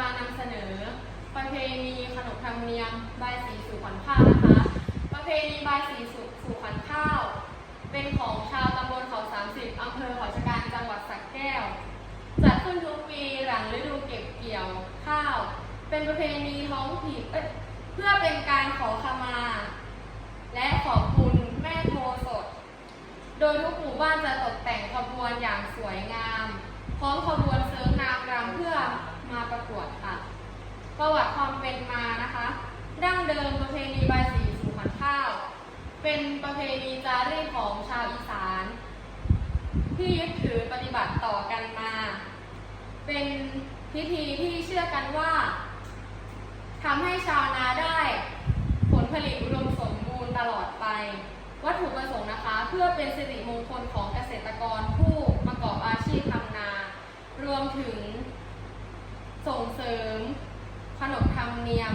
มานำเสนอ ประเพณีขนบธรรมเนียมบายสีสู่ขวัญข้าวนะคะ ประเพณีบายสีสู่สู่ขวัญข้าว เป็นของชาวตำบลเขา30อำเภอเขาชะกันจังหวัดสระแก้ว จัดขึ้นทุกปีหลังฤดูเก็บเกี่ยวข้าว เป็นประเพณีท้องถิ่นเเพื่อเป็นการขอขมา และขอบคุณแม่โพสด โดยทุกหมู่บ้านจะตกแต่งขบวนอย่างสวยงาม พร้อมขบวนเสริมนางรำเพื่อมาประกวดค่ะ ประวัติความเป็นมานะคะดั้งเดิมประเพณีใบสีสู่ขวัญข้าว เป็นประเพณีจารีตของชาวอีสาน ที่ยึดถือปฏิบัติต่อกันมา เป็นพิธีที่เชื่อกันว่าทำให้ชาวนาได้ผลผลิตอุดมสมบูรณ์ตลอดไป วัตถุประสงค์นะคะ เพื่อเป็นสิริมงคลของเกษตรกรผู้ประกอบอาชีพทำนา รวมถึงส่งเสริม ขนบธรรมเนียม